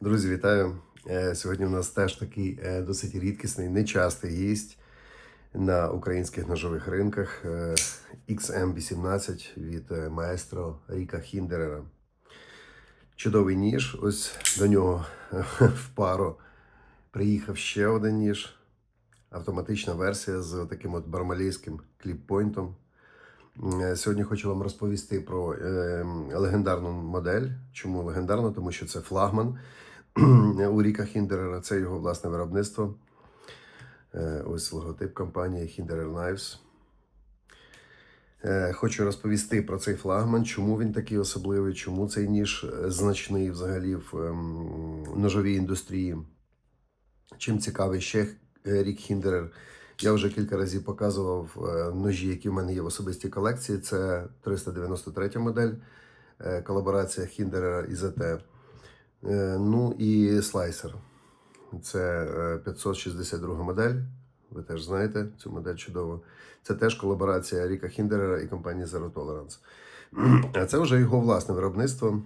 Друзі, вітаю! Е, Сьогодні у нас теж такий е, досить рідкісний, нечастий гість на українських ножових ринках е, XM18 від е, маестро Ріка Хіндерера. Чудовий ніж. Ось до нього в пару приїхав ще один ніж. Автоматична версія з таким от бармалійським кліппойнтом. Сьогодні хочу вам розповісти про легендарну модель. Чому легендарна? Тому що це флагман у Ріка Хіндерера. Це його власне виробництво. Е, Ось логотип компанії Hinderer Knives. Е, Хочу розповісти про цей флагман, чому він такий особливий, чому цей ніж е, значний взагалі в ем, ножовій індустрії. Чим цікавий ще Рік Хіндерер. Я вже кілька разів показував ножі, які в мене є в особистій колекції. Це 393 модель, колаборація Хіндерера і ЗТ. Е, Ну і слайсер. Це е, 562 модель. Ви теж знаєте цю модель чудово. Це теж колаборація Ріка Хіндерера і компанії Zero Tolerance. А це вже його власне виробництво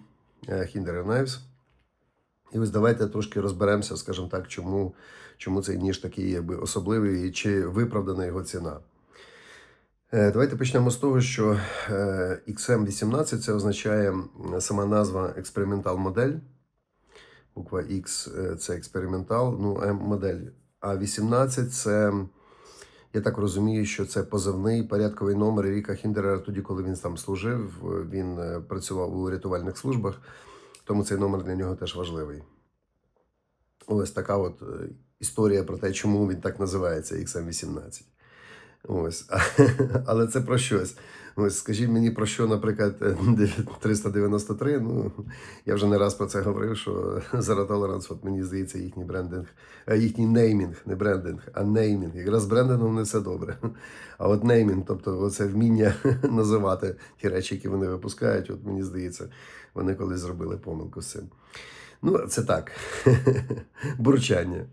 е, Hinderer Knives. І ось давайте трошки розберемося, скажімо так, чому, чому цей ніж такий якби, особливий і чи виправдана його ціна. Е, Давайте почнемо з того, що е, XM18 це означає сама назва експериментал модель. Буква X е, це експериментал, ну М модель. А 18 це, я так розумію, що це позивний порядковий номер Ріка Хіндерера тоді, коли він там служив. Він е, працював у рятувальних службах, тому цей номер для нього теж важливий. Ось така от е, історія про те, чому він так називається XM18. Ось. Але це про щось. Ось, скажіть мені про що, наприклад, е, 393. Ну, я вже не раз про це говорив, що Zero Tolerance, от мені здається, їхній брендинг, е, їхній неймінг, не брендинг, а неймінг. Якраз з брендингом не все добре. А от неймінг, тобто оце вміння називати ті речі, які вони випускають, от мені здається, вони колись зробили помилку з цим. Ну, це так. Бурчання.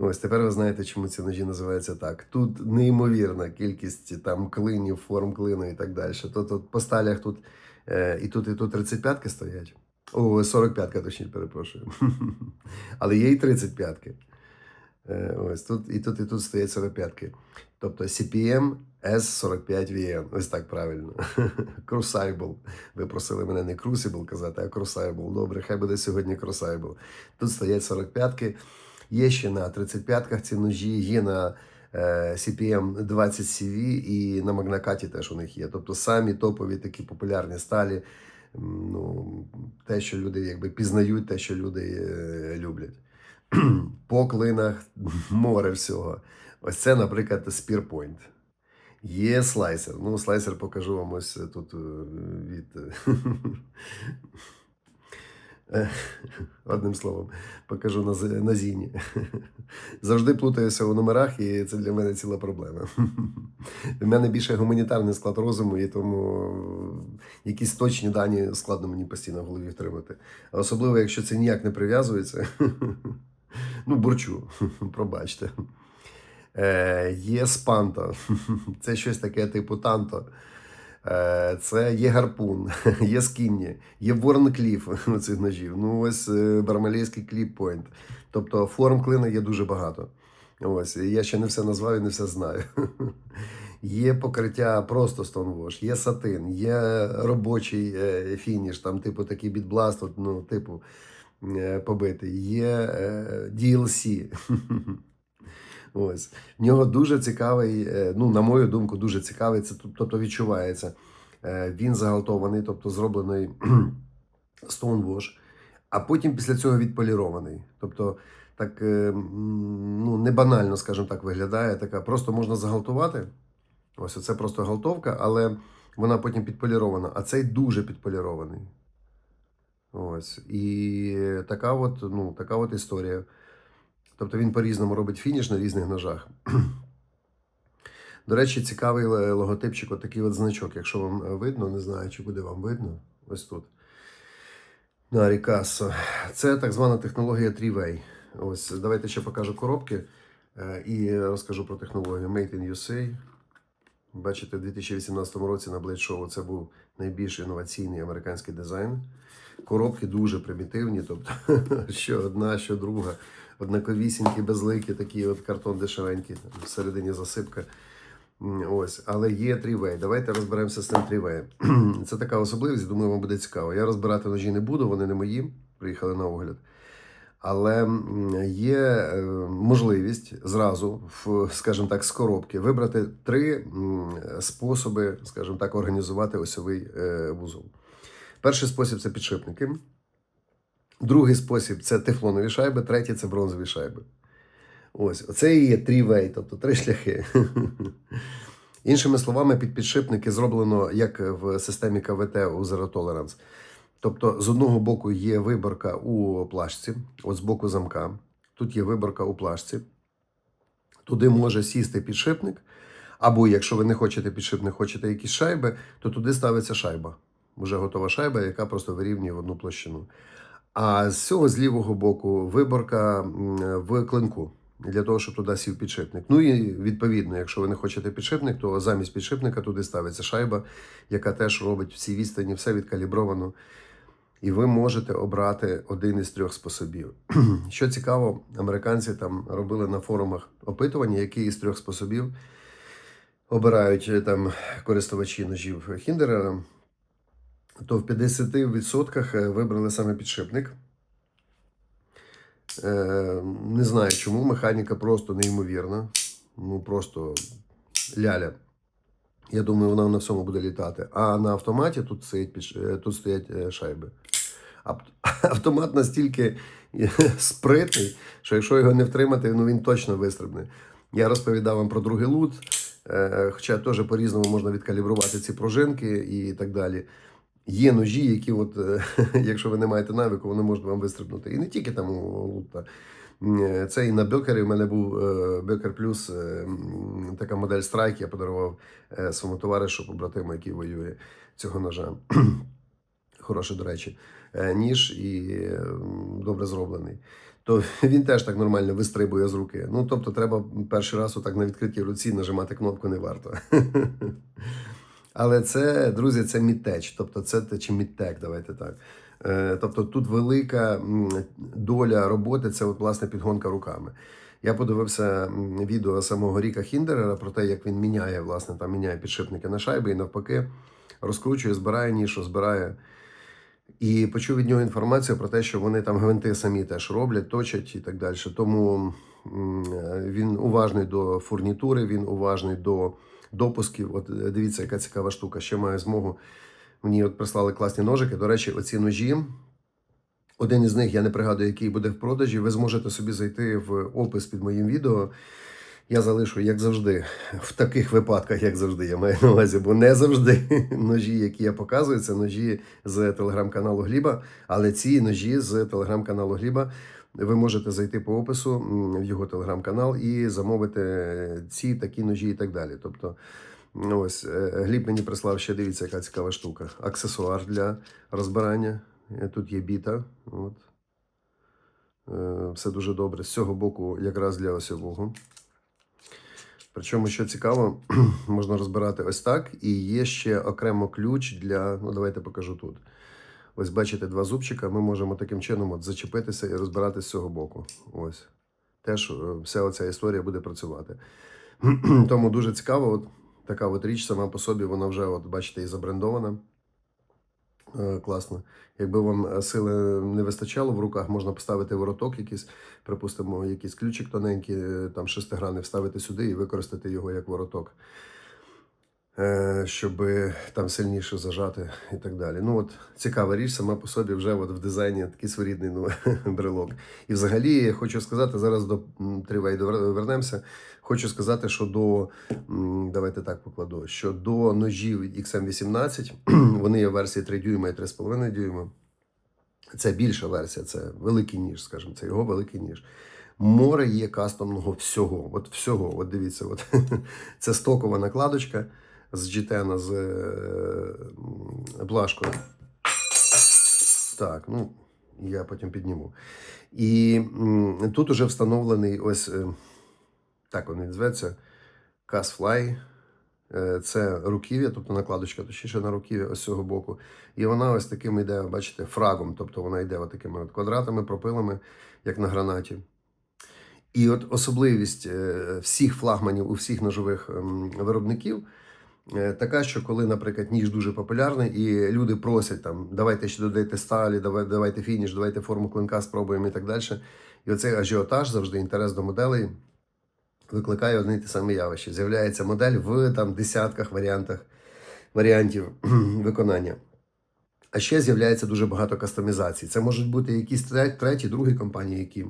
Ось тепер ви знаєте, чому ці ножі називаються так. Тут неймовірна кількість там клинів, форм клину і так далі. Тут, тут по сталях тут е, і тут, і тут 35-ки стоять. О, 45-ка, точніше, перепрошую. Але є і 35-ки. Е, ось тут і тут, і тут стоять 45-ки. Тобто CPM S45VN. Ось так правильно. Crucible. Ви просили мене не Crucible казати, а Crucible. Добре, хай буде сьогодні Crucible. Тут стоять 45-ки. Є ще на 35-ках ці ножі, є на е, CPM 20 CV і на Магнакаті теж у них є. Тобто самі топові такі популярні сталі. Ну, те, що люди якби пізнають, те, що люди е, люблять. По клинах море всього. Ось це, наприклад, Spearpoint. Є слайсер. Ну, слайсер покажу вам ось тут е, від. Одним словом, покажу на, на зіні. Завжди плутаюся у номерах, і це для мене ціла проблема. У мене більше гуманітарний склад розуму, і тому якісь точні дані складно мені постійно в голові втримати. Особливо, якщо це ніяк не прив'язується. Ну, бурчу, пробачте. Е, є спанто. Це щось таке типу танто. Е, Це є гарпун, є скінні, є ворнкліф у цих ножів. Ну, ось е, бармалейський кліп-пойнт. Тобто форм клина є дуже багато. Ось, я ще не все назвав і не все знаю. Є покриття просто Stonewash, є сатин, є робочий е, фініш, там, типу, такий бітбласт, ну, типу, побитий, є DLC. Ось. В нього дуже цікавий, е, ну, на мою думку, дуже цікавий, це, тобто відчувається. Е, Він загалтований, тобто зроблений Stonewash, а потім після цього відполірований. Тобто, так е, ну, не банально, скажімо так, виглядає. Така, просто можна загалтувати. Ось це просто галтовка, але вона потім підполірована, а цей дуже підполірований. Ось. І така от, ну, така от історія. Тобто він по-різному робить фініш на різних ножах. До речі, цікавий логотипчик, от такий от значок. Якщо вам е, видно, не знаю, чи буде вам видно. Ось тут. На Рікасо. Це так звана технологія 3-way. Ось давайте ще покажу коробки е, і розкажу про технологію Made in USA. Бачите, в 2018 році на Blade Show це був найбільш інноваційний американський дизайн. Коробки дуже примітивні, тобто що одна, що друга. Однаковісінькі, безликі, такі от картон дешевенький, всередині засипка. Ось, але є трівей. Давайте розберемося з цим трівеєм. Це така особливість, думаю, вам буде цікаво. Я розбирати ножі не буду, вони не мої, приїхали на огляд. Але є е, можливість зразу, скажімо так, з коробки вибрати три способи, скажімо так, організувати осьовий е, вузол. Перший спосіб це підшипники. Другий спосіб це тефлонові шайби, третій це бронзові шайби. Ось, оце і є трівей, тобто три шляхи. Іншими словами, під підшипники зроблено як в системі КВТ у Zero Tolerance. Тобто, з одного боку є виборка у плашці, от з боку замка. Тут є виборка у плашці. Туди може сісти підшипник. Або якщо ви не хочете підшипник, хочете якісь шайби, то туди ставиться шайба. Вже готова шайба, яка просто вирівнює в одну площину. А з цього з лівого боку виборка в клинку для того, щоб туди сів підшипник. Ну і відповідно, якщо ви не хочете підшипник, то замість підшипника туди ставиться шайба, яка теж робить всі відстані, все відкалібровано. І ви можете обрати один із трьох способів. Що цікаво, американці там робили на форумах опитування, який із трьох способів обирають е, там користувачі ножів Хіндерера, то в 50% вибрали саме підшипник. Е, Не знаю чому, механіка просто неймовірна. Ну просто ляля. Я думаю, вона на всьому буде літати. А на автоматі тут стоять, е, тут стоять е, шайби. Автомат настільки е, спритний, що якщо його не втримати, ну він точно вистрибне. Я розповідав вам про другий лут, е, хоча теж по-різному можна відкалібрувати ці пружинки і так далі. Є ножі, які, от, е, якщо ви не маєте навику, вони можуть вам вистрибнути. І не тільки там у лута. М, Це і на Бьокері. У мене був е, Бьокер Плюс, е, така модель Страйк, я подарував е, своєму товаришу, побратиму, який воює цього ножа. Хороший, до речі, е, ніж і е, добре зроблений. То він теж так нормально вистрибує з руки. Ну, тобто, треба перший раз отак на відкритій руці нажимати кнопку не варто. Але це, друзі, це мідтеч, тобто це чи мідтек, давайте так. Е, Тобто тут велика доля роботи це от, власне підгонка руками. Я подивився відео самого Ріка Хіндерера про те, як він міняє, власне, там міняє підшипники на шайби і навпаки розкручує, збирає нішу, збирає. І почув від нього інформацію про те, що вони там гвинти самі теж роблять, точать і так далі. Тому е, він уважний до фурнітури, він уважний до допусків. От е, дивіться, яка цікава штука. Ще маю змогу. Мені от прислали класні ножики. До речі, оці ножі. Один із них, я не пригадую, який буде в продажі. Ви зможете собі зайти в опис під моїм відео. Я залишу, як завжди, в таких випадках, як завжди, я маю на увазі, бо не завжди ножі, які я показую, це ножі з телеграм-каналу Гліба. Але ці ножі з телеграм-каналу Гліба ви можете зайти по опису в його телеграм-канал і замовити ці такі ножі і так далі. Тобто, ось е, Гліб мені прислав ще дивіться, яка цікава штука. Аксесуар для розбирання. Е, Тут є біта. От. Е, Все дуже добре. З цього боку, якраз для осьового. Причому, що цікаво, можна розбирати ось так. І є ще окремо ключ для. Ну, давайте покажу тут. Ось бачите два зубчика. Ми можемо таким чином от зачепитися і розбирати з цього боку. Ось. Теж е, вся оця історія буде працювати. Тому дуже цікаво, от така от річ сама по собі, вона вже, от, бачите, і забрендована. Е, Класно. Якби вам е, сили не вистачало в руках, можна поставити вороток якийсь, припустимо, якийсь ключик тоненький, там шестигранний, вставити сюди і використати його як вороток, щоб там сильніше зажати і так далі. Ну от цікава річ, сама по собі вже от в дизайні такий своєрідний ну, брелок. І взагалі я хочу сказати, зараз до м, тривей вернемося. Хочу сказати, що до давайте так покладу, що до ножів XM18 вони є в версії 3 дюйма і 3,5 дюйма. Це більша версія, це великий ніж, скажімо, це його великий ніж. Море є кастомного всього. От всього. От дивіться, от це стокова накладочка з GTN, з е, м. Так, ну я потім підніму. І м, тут уже встановлений ось е, так він називається Casfly Е, Це руків'я, тобто накладочка, точніше на руків'я ось цього боку. І вона ось таким йде, бачите, фрагом. Тобто вона йде такими от квадратами, пропилами, як на гранаті. І от особливість всіх флагманів у всіх ножових ем, виробників така, що коли, наприклад, ніж дуже популярний, і люди просять там, давайте ще додайте сталі, давай- давайте фініш, давайте форму клинка спробуємо і так далі. І оцей ажіотаж, завжди інтерес до моделей, викликає одне й те саме явище. З'являється модель в там десятках варіантах варіантів виконання. А ще з'являється дуже багато кастомізацій. Це можуть бути якісь треті, другі компанії, які.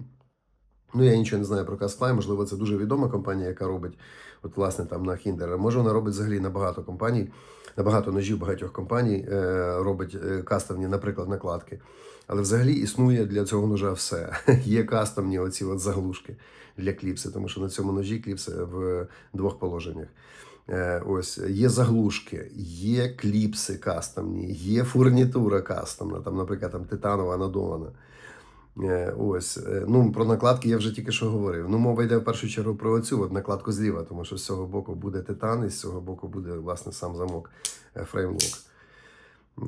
Ну, я нічого не знаю про Castfly, можливо, це дуже відома компанія, яка робить, от, власне, там на Хіндера. Може, вона робить взагалі на багато компаній, на багато ножів багатьох компаній е, робить е, кастомні, наприклад, накладки. Але взагалі існує для цього ножа все. Є кастомні оці от заглушки для кліпси, тому що на цьому ножі кліпси в двох положеннях. Е, Ось є заглушки, є кліпси кастомні, є фурнітура кастомна, там, наприклад, там титанова надована. Е, Ось, е, ну про накладки я вже тільки що говорив. Ну, мова йде в першу чергу про оцю от накладку зліва, тому що з цього боку буде титан, і з цього боку буде власне сам замок е, фреймлок.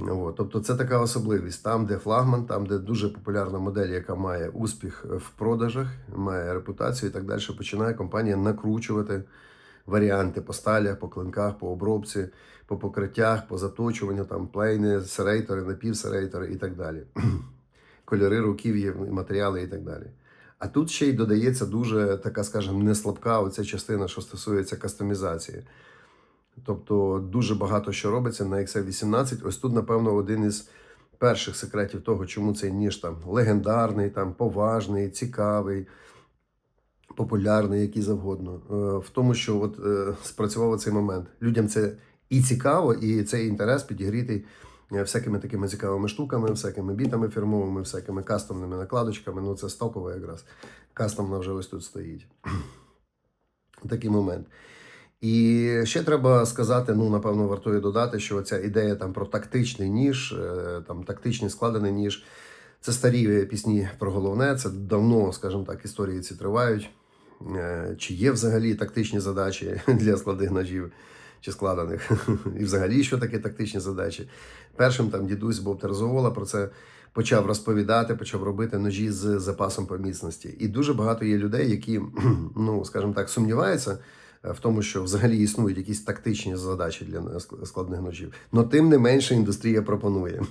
От, тобто це така особливість. Там, де флагман, там, де дуже популярна модель, яка має успіх в продажах, має репутацію і так далі, починає компанія накручувати варіанти по сталях, по клинках, по обробці, по покриттях, по заточуванню, там плейни, серейтори, напівсерейтори і так далі. Кольори, руків'ї, матеріали і так далі. А тут ще й додається дуже така, скажімо, не слабка оця частина, що стосується кастомізації. Тобто дуже багато що робиться на XL18. Ось тут, напевно, один із перших секретів того, чому цей ніж там легендарний, там поважний, цікавий, популярний, який завгодно. Е, В тому, що от е, спрацював цей момент. Людям це і цікаво, і цей інтерес підігрітий всякими такими цікавими штуками, всякими бітами фірмовими, всякими кастомними накладочками. Ну, це стокове якраз. Кастомна вже ось тут стоїть. Такий момент. І ще треба сказати: ну, напевно, вартує додати, що ця ідея там про тактичний ніж, е, там тактичний складений ніж. Це старі пісні про головне. Це давно, скажімо так, історії ці тривають. Е, Чи є взагалі тактичні задачі для складних ножів чи складених? І взагалі, що таке тактичні задачі? Першим там дідусь Боб Терзовола про це почав розповідати, почав робити ножі з запасом по міцності. І дуже багато є людей, які, ну скажімо так, сумніваються е, в тому, що взагалі існують якісь тактичні задачі для складних ножів. Но тим не менше індустрія пропонує.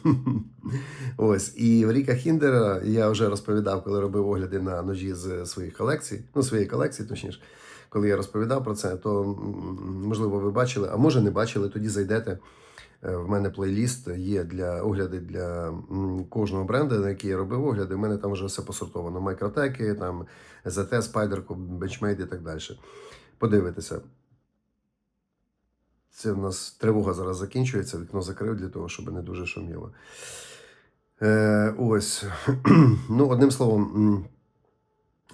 Ось і Ріка Хіндера я вже розповідав, коли робив огляди на ножі з своїх колекцій, ну своєї колекції, точніше. Коли я розповідав про це, то можливо ви бачили, а може не бачили, тоді зайдете. Е, В мене плейліст є для огляди для кожного бренду, на який я робив огляди. У мене там вже все посортовано. Майкротеки, там ZT, Spyder, Benchmade і так далі. Подивитися. Це в нас тривога зараз закінчується, вікно закрив для того, щоб не дуже шуміло. Е, ось. ну, одним словом,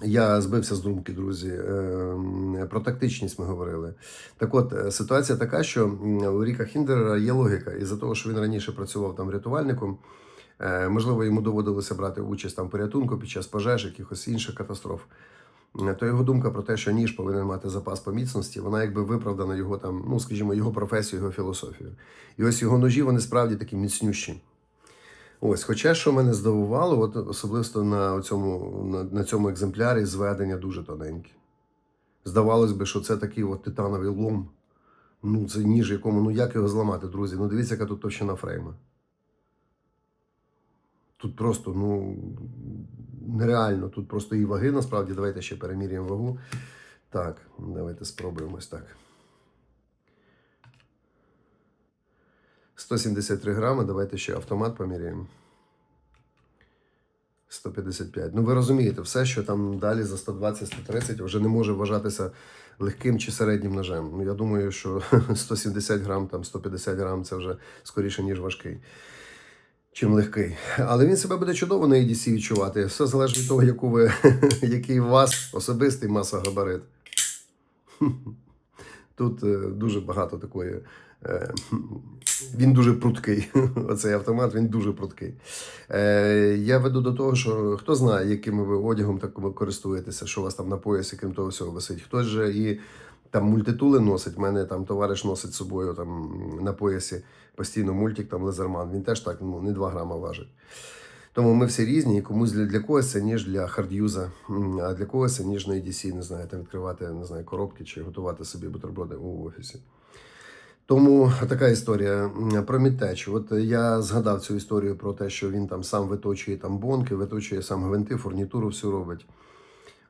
я збився з думки, друзі. Е, про тактичність ми говорили. Так от, е, ситуація така, що у Ріка Хіндера є логіка. Із-за того, що він раніше працював там рятувальником, е, можливо, йому доводилося брати участь там порятунку під час пожеж, якихось інших катастроф. Е, То його думка про те, що ніж повинен мати запас по міцності, вона якби виправдана його там, ну скажімо, його професію, його філософію. І ось його ножі вони справді такі міцнющі. Ось, хоча що мене здивувало, от особливо на цьому, на, на цьому екземплярі зведення дуже тоненькі. Здавалось би, що це такий от титановий лом. Ну, це ніж, якому, ну як його зламати, друзі? Ну дивіться, яка тут товщина фрейма. Тут просто, ну, нереально. Тут просто і ваги, насправді, давайте ще переміряємо вагу. Так, давайте спробуємо ось так. 173 грами, давайте ще автомат поміряємо. 155. Ну, ви розумієте, все, що там далі за 120-130 вже не може вважатися легким чи середнім ножем. Ну, я думаю, що 170 грам, там 150 грам це вже скоріше, ніж важкий, чим легкий. Але він себе буде чудово на EDC відчувати. Все залежить від того, яку ви, який у вас особистий масогабарит. Тут е, дуже багато такої. Е, Він дуже пруткий. Оцей автомат, він дуже пруткий. Е, Я веду до того, що хто знає, яким ви одягом так користуєтеся, що у вас там на поясі, крім того всього, висить. Хтось же і там мультитули носить. У мене там товариш носить з собою там на поясі постійно мультик, там лезерман. Він теж так ну, не 2 грама важить. Тому ми всі різні, і комусь для, для когось це ніж для хардюза, а для когось це ніж на EDC, не знаю, там відкривати не знаю, коробки чи готувати собі бутерброди у офісі. Тому така історія про Мідтеч. От я згадав цю історію про те, що він там сам виточує там бонки, виточує сам гвинти, фурнітуру всю робить.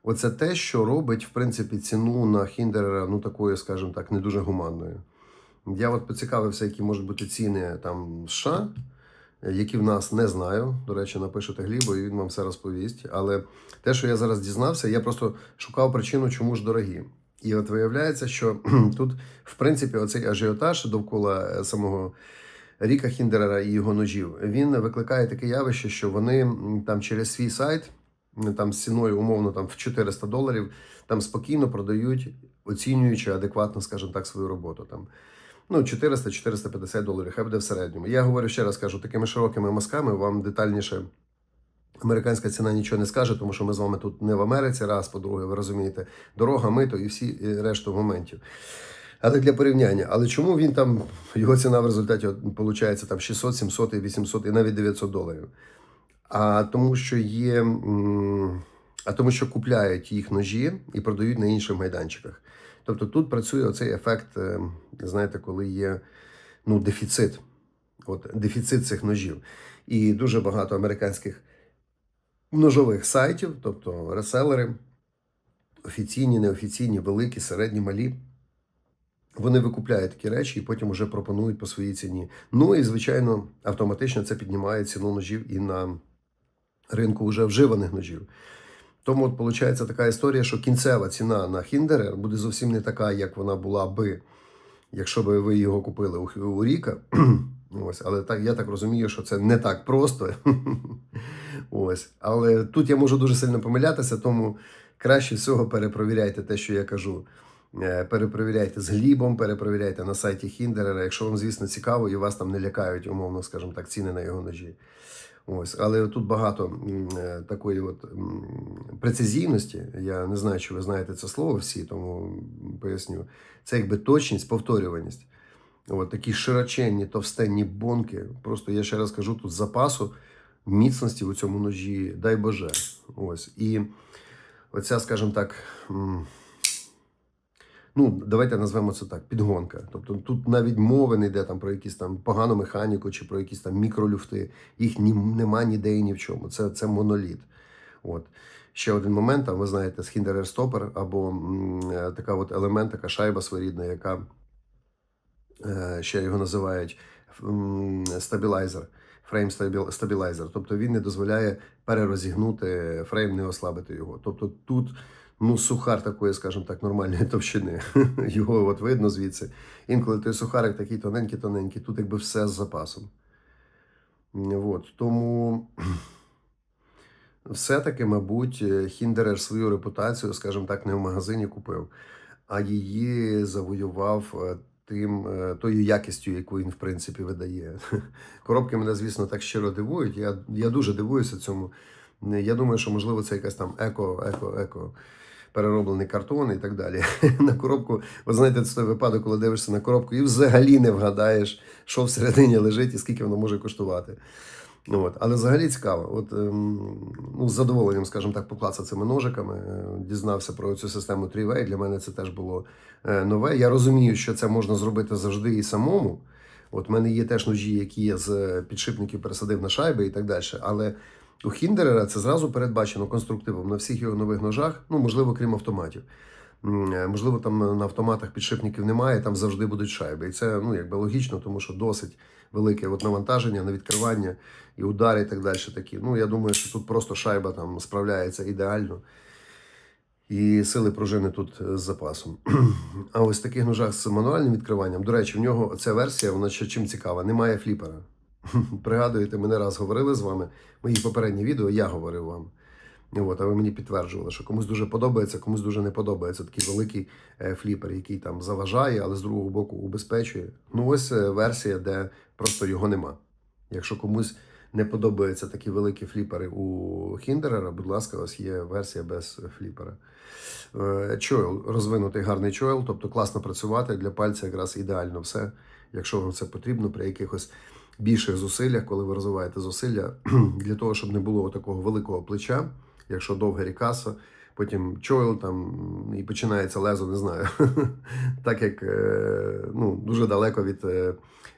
Оце те, що робить, в принципі, ціну на Хіндерера, ну такою, скажімо так, не дуже гуманною. Я от поцікавився, які можуть бути ціни там США, які в нас не знаю. До речі, напишете Глібо, і він вам все розповість. Але те, що я зараз дізнався, я просто шукав причину, чому ж дорогі. І от виявляється, що тут, в принципі, оцей ажіотаж довкола е, самого Ріка Хіндерера і його ножів, він викликає таке явище, що вони там через свій сайт, там з ціною умовно там в 400 доларів, там спокійно продають, оцінюючи адекватно, скажімо так, свою роботу. Там ну 400-450 доларів, хай буде в середньому. Я говорю ще раз кажу, такими широкими мазками вам детальніше. Американська ціна нічого не скаже, тому що ми з вами тут не в Америці, раз, по-друге, ви розумієте, дорога, мито і всі е, решту моментів. А так для порівняння. Але чому він там, його ціна в результаті виходить там 600, 700, 800 і навіть 900 доларів? А тому, що є. А тому, що купляють їх ножі і продають на інших майданчиках. Тобто тут працює оцей ефект, е, знаєте, коли є ну, дефіцит. От, дефіцит цих ножів. І дуже багато американських ножових сайтів, тобто реселери, офіційні, неофіційні, великі, середні, малі. Вони викупляють такі речі і потім вже пропонують по своїй ціні. Ну і, звичайно, автоматично це піднімає ціну ножів і на ринку вже вживаних ножів. Тому от виходить така історія, що кінцева ціна на Хіндерер буде зовсім не така, як вона була би, якщо би ви його купили у, у Ріка. Ось, але так я так розумію, що це не так просто. Ось. Але тут я можу дуже сильно помилятися, тому краще всього перепровіряйте те, що я кажу. Е, Перепровіряйте з глібом, перепровіряйте на сайті Хіндерера, якщо вам, звісно, цікаво, і вас там не лякають, умовно, скажімо так, ціни на його ножі. Ось, але тут багато е, такої от прецизійності. Я не знаю, чи ви знаєте це слово всі, тому поясню. Це якби точність, повторюваність. От такі широченні, товстенні бонки. Просто я ще раз кажу, тут запасу міцності у цьому ножі, дай Боже. Ось. І оця, скажімо так. Ну, давайте назвемо це так, підгонка. Тобто тут навіть мови не йде там про якісь там погану механіку чи про якісь там мікролюфти. Їх ні, нема ніде і ні в чому. Це, це моноліт. От. Ще один момент, там, ви знаєте, Схіндерер стопер або м, е, така от елемент, така шайба своєрідна, яка е, ще його називають м, стабілайзер. Фрейм стабілайзер. Тобто він не дозволяє перерозігнути фрейм, не ослабити його. Тобто тут ну, сухар такої, скажімо так, нормальної товщини. Його от видно звідси. Інколи той сухарик такий тоненький-тоненький, тут якби все з запасом. От. Тому все-таки, мабуть, Хіндерер свою репутацію, скажімо так, не в магазині купив, а її завоював е, тим, е, тою якістю, яку він, в принципі, видає. Коробки мене, звісно, так щиро дивують. Я, я дуже дивуюся цьому. Я думаю, що можливо це якась там еко, еко, еко. Перероблений картон і так далі. На коробку, ви знаєте, це той випадок, коли дивишся на коробку і взагалі не вгадаєш, що всередині лежить і скільки воно може коштувати. Ну, от. Але взагалі цікаво. От, ем, ну, з задоволенням, скажімо так, поклався цими ножиками, е, дізнався про цю систему 3 Для мене це теж було е, нове. Я розумію, що це можна зробити завжди і самому. От в мене є теж ножі, які я з підшипників пересадив на шайби і так далі. Але у Хіндерера це зразу передбачено конструктивом на всіх його нових ножах, ну можливо, крім автоматів. Е, Можливо, там на автоматах підшипників немає, там завжди будуть шайби. І це ну, якби логічно, тому що досить велике от навантаження на відкривання і удари, і так далі. Такі. Ну, я думаю, що тут просто шайба там справляється ідеально. І сили пружини тут е, з запасом. А ось в таких ножах з мануальним відкриванням, до речі, в нього ця версія, вона ще чим цікава, немає фліпера. Пригадуєте, ми не раз говорили з вами. Мої попередні відео я говорив вам. От, а ви мені підтверджували, що комусь дуже подобається, комусь дуже не подобається такий великий е, фліпер, який там заважає, але з другого боку убезпечує. Ну, ось е, версія, де просто його нема. Якщо комусь не подобаються такі великі фліпери у Хіндерера, будь ласка, ось є версія без фліпера. Е, Чойл, розвинутий гарний чойл, тобто класно працювати для пальця якраз ідеально все. Якщо вам це потрібно, при якихось більших зусиллях, коли ви розвиваєте зусилля, для того, щоб не було такого великого плеча, якщо довга рікаса, потім чойл там і починається лезо, не знаю. так як е, ну, дуже далеко від е,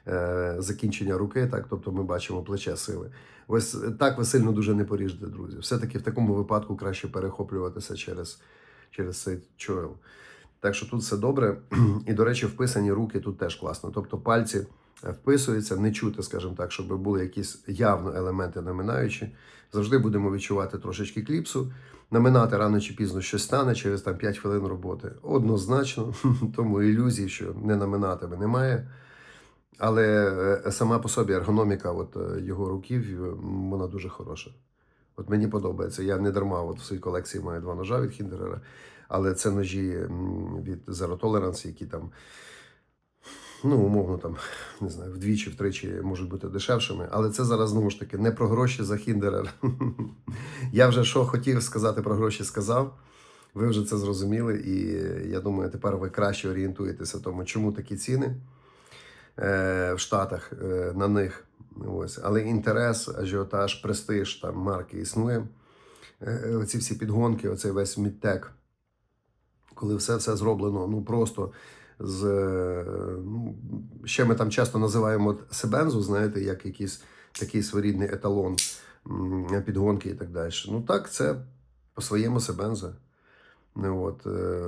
е, закінчення руки, так, тобто ми бачимо плече сили. Ось так ви сильно дуже не поріжете, друзі. Все-таки в такому випадку краще перехоплюватися через, через цей чойл. Так що тут все добре. І, до речі, вписані руки тут теж класно. Тобто пальці вписуються, не чути, скажімо так, щоб були якісь явно елементи наминаючі. Завжди будемо відчувати трошечки кліпсу. Наминати рано чи пізно щось стане через там 5 хвилин роботи. Однозначно, тому ілюзій, що не наминатиме, немає. Але е, сама по собі ергономіка от, е, його руків, е, вона дуже хороша. От мені подобається. Я не дарма от в своїй колекції маю два ножа від Хіндерера, але це ножі від Zero Tolerance, які там, ну, умовно, там, не знаю, вдвічі, втричі можуть бути дешевшими. Але це зараз знову ж таки не про гроші за Хіндерер. Я вже що хотів сказати про гроші, сказав. Ви вже це зрозуміли, і я думаю, тепер ви краще орієнтуєтеся тому, чому такі ціни е, в Штатах е, на них. Ось. Але інтерес, ажіотаж, престиж там марки існує. Е, Оці всі підгонки, оцей весь мідтек, коли все зроблено, ну просто з. е, Ну, ще ми там часто називаємо себензу, знаєте, як якийсь такий своєрідний еталон підгонки і так далі. Ну так, це по-своєму себенза. Ну, От, е,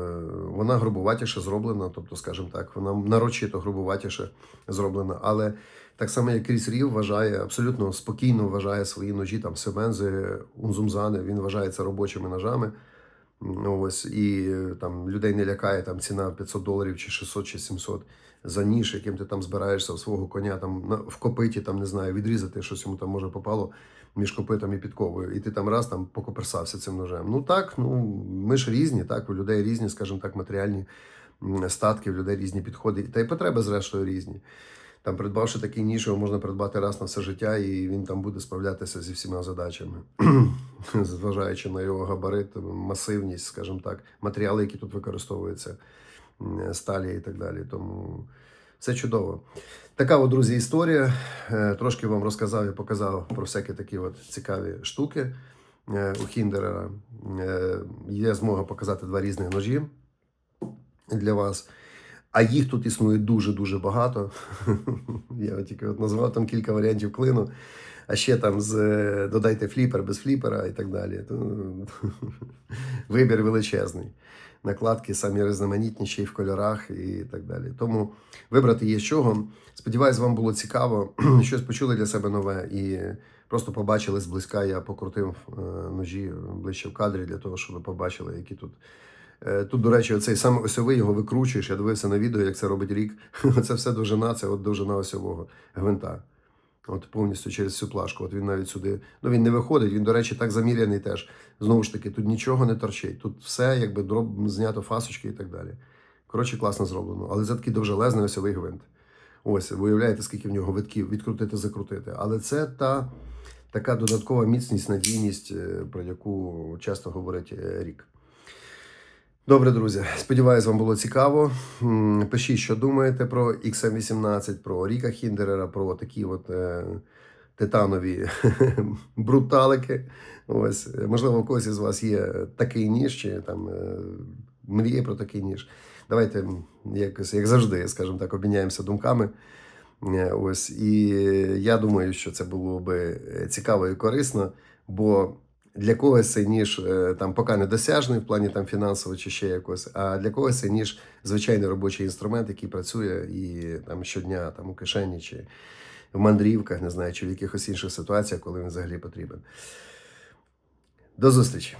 вона грубуватіше зроблена, тобто, скажімо так, вона нарочито грубуватіше зроблена. Але так само, як Кріс Рів вважає, абсолютно спокійно вважає свої ножі, там Себензи, Унзумзани, він вважає робочими ножами. Ось, і е, там людей не лякає там ціна 500 доларів чи 600 чи 700 за ніж, яким ти там збираєшся в свого коня там в копиті, там не знаю, відрізати щось йому там може попало між копитом і підковою, і ти там раз там покоперсався цим ножем. Ну так, ну ми ж різні, так, у людей різні, скажімо так, матеріальні статки, у людей різні підходи, та й потреби, зрештою, різні. Там, придбавши такий ніж, його можна придбати раз на все життя, і він там буде справлятися зі всіма задачами, зважаючи на його габарит, масивність, скажімо так, матеріали, які тут використовуються, сталі і так далі. Тому все чудово. Така, от, друзі, історія. Е, Трошки вам розказав і показав про всякі такі от цікаві штуки е, у Хіндерера. Е, Є змога показати два різних ножі для вас. А їх тут існує дуже-дуже багато. Я тільки от назвав там кілька варіантів клину. А ще там з е, додайте фліпер без фліпера і так далі. Вибір величезний. Накладки самі різноманітніші в кольорах і так далі. Тому вибрати є з чого. Сподіваюсь, вам було цікаво, щось почули для себе нове і просто побачили зблизька. Я покрутив е, ножі ближче в кадрі для того, щоб ви побачили, які тут. Е, Тут, до речі, оцей саме осьовий його викручуєш. Я дивився на відео, як це робить рік. Це все довжина, це от довжина осьового гвинта. От повністю через всю плашку. От він навіть сюди. Ну він не виходить. Він, до речі, так заміряний теж. Знову ж таки, тут нічого не торчить. Тут все якби дроб знято фасочки і так далі. Коротше, класно зроблено. Але це такий довжелезний осьовий гвинт. Ось, ви уявляєте, скільки в нього витків відкрутити, закрутити. Але це та така додаткова міцність, надійність, е, про яку часто говорить е, рік. Добре, друзі. Сподіваюсь, вам було цікаво. Пишіть, що думаєте про XM18, про Ріка Хіндерера, про такі от е, титанові бруталики. Ось, е, можливо, у когось із вас є такий ніж, чи там е, мріє про такий ніж. Давайте якось, як завжди, скажімо так, обміняємося думками. Е, Ось, і я думаю, що це було би е, цікаво і корисно, бо для когось цей ніж е, там поки недосяжний в плані там фінансово чи ще якось, а для когось це ніж звичайний робочий інструмент, який працює і там щодня там у кишені чи в мандрівках, не знаю, чи в якихось інших ситуаціях, коли він взагалі потрібен. До зустрічі!